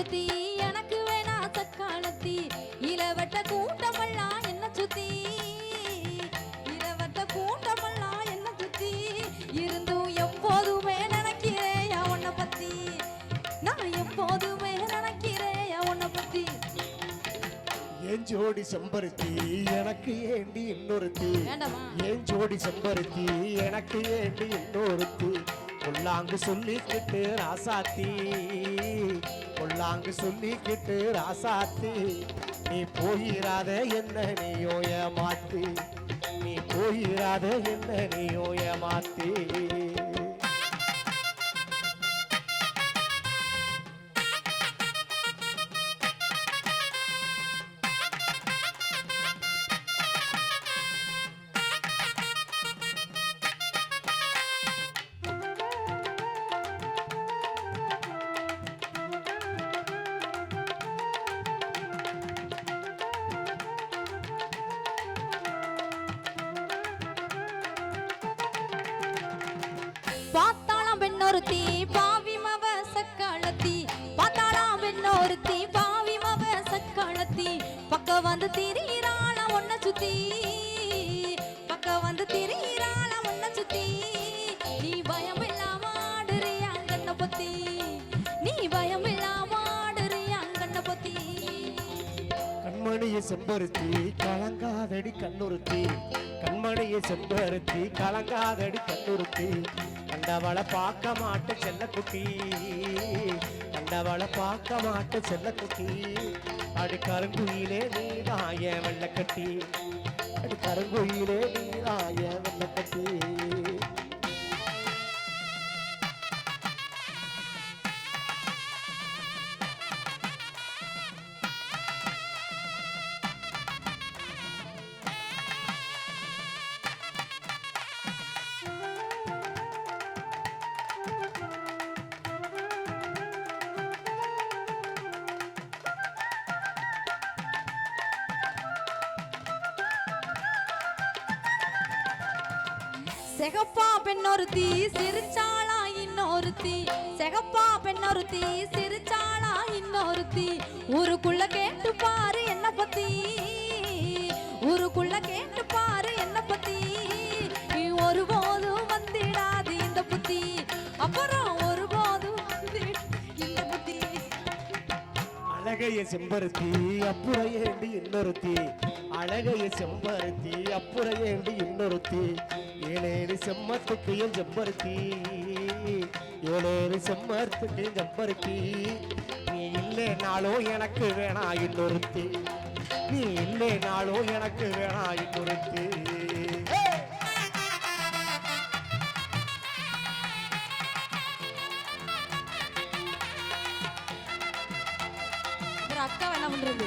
இன்னொருத்தி எனக்கு வேணா சக்காலத்தி இளவட்ட கூட்டமெல்லாம் என்ன சுத்தி? இளவட்ட கூட்டமெல்லாம் என்ன சுத்தி? இருந்தும் எப்போதுமே நினைக்கிறேன் உன்னை பத்தி? நான் எப்போதுமே நினைக்கிறேன் உன்னை பத்தி? என் ஜோடி செம்பருத்தி எனக்கு ஏண்டி இன்னொருத்தி? என் ஜோடி செம்பருத்தி எனக்கு ஏண்டி இன்னொருத்தி? பொல்லாங்கு சொல்லிக்கிட்டு ராசாத்தி. பொல்லாங்கு சொல்லிக்கிட்டு ராசாத்தி. நீ போயிராத என்ன நீயோ ஏமாத்தி. நீ போயிராத என்ன நீயோ ஏமாத்தி. பெண்ணொருத்தி பாவி மவ சக்காலத்தி. பார்த்தாளா பெண்ணொருத்தி பாவி மவ சக்காலத்தி. பக்கம் வந்து திரியிறாள ஒன்ன சுத்தி. பக்கம் வந்து திரியிறாள ஒன்ன சுத்தி. நீ பயம் இல்லாம ஆடுறியா கண்ண பத்தி. நீ பயம் இல்லாம ஆடுறியா கண்ண பத்தி. கண்மணியை செம்பருத்தி கலங்காதடி கண்ணுறுத்தி. கண்மணியை செம்பருத்தி கலங்காதடி கண்ணுறுத்தி. கண்டவளை பார்க்க மாட்டு செல்ல குட்டி. கண்டவளை பார்க்க மாட்ட செல்லக்குட்டி அடி கருங்குயிலே நீதாய வெள்ளக்கட்டி. அடி கருங்குயிலே நீதாய வெள்ளக்கட்டி. செகப்பா பெண்ணொருத்தி சிரிச்சாளா இன்னொருத்தி. செகப்பா பெண்ணொருத்தி சிரிச்சாளா இன்னொருத்தி. ஊருக்குள்ள கேட்டு பாரு என்ன பத்தி. ஊருக்குள்ள கேட்டு பாரு என்ன பத்தி. நீ ஒருபோதும் வந்திடாது இந்த புத்தி. அப்புறம் ஒருபோதும் போது இந்த புத்தி. அழகைய செம்பருத்தி அப்புறம் ஏண்டி இன்னொருத்தி. அழகைய செம்பருத்தி அப்புறம் ஏண்டி இன்னொருத்தி? ஏழேழு செம்மத்துக்கு என் செம்பருத்தி. ஏழேழு செம்மத்துக்கு என் செம்பருத்தி. நீ இல்லைனாலும் எனக்கு வேணா இன்னொருத்தி. நீ இல்லைனாலும் எனக்கு வேணா இன்னொருத்தி. அக்கா என்ன பண்றது?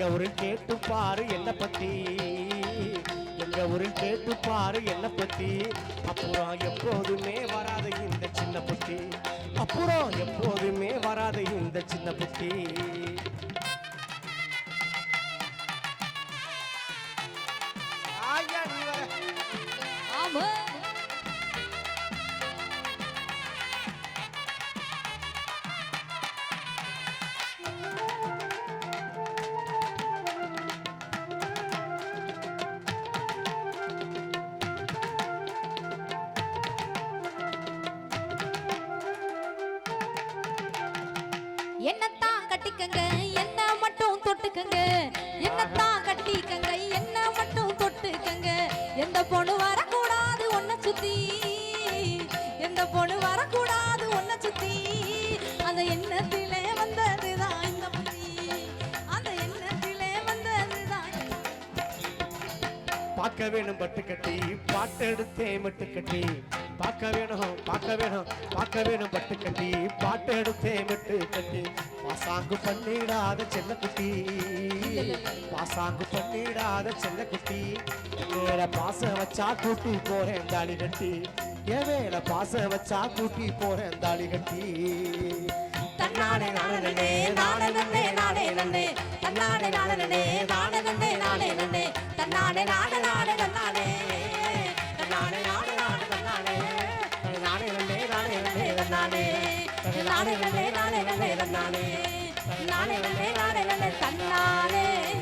எங்க ஒரு கேட்டு பாரு என்ன பத்தி. எங்க ஒரு கேட்டு பாரு என்ன பத்தி. அப்புறம் எப்போதுமே வராத இந்த சின்ன புத்தி. அப்புறம் எப்போதுமே வராத இந்த சின்ன புத்தி. ஆமா. என்னத்தான் கட்டிக்கங்க என்ன மட்டும் தொட்டுக்கங்க. என்னத்தான் கட்டிக்கங்க என்ன மட்டும் தொட்டுக்கங்க. எந்த பொண்ணு வரக்கூடாது ஒன்ன சுத்தி. எந்த பொண்ணு வரக்கூடாது ஒன்ன சுத்தி. அந்த எண்ணத்திலே வந்ததுதான் இந்த புத்தி அந்த எண்ணத்திலே வந்ததுதான் பார்க்க வேணும் பட்டு கட்டி பாட்டு எடுத்தே மட்டு கட்டி பார்க்க வேணும் பார்க்க வேணும் பார்க்க வேணும். பட்டு கட்டி பாட்டு எடுத்தே மட்டு கட்டி. பாசாங்கு பண்ணிடாத செல்ல குட்டி. பாசாங்கு பண்ணிடாத செல்ல குட்டி. வேற பாச வச்சா கூட்டி போறேன் தாலி கட்டி. என் மேல பாச வச்சா கூட்டி போறேன் தாலி கட்டி. தன்னானே நானே நன்னே நானே நன்னே நானே. நன்னே தன்னானே நானே நன்னே நானே நன்னே நானே. நன்னே தன்னானே நானே நானே நானே நானே நானே நானே நானே நானே தன்னானே.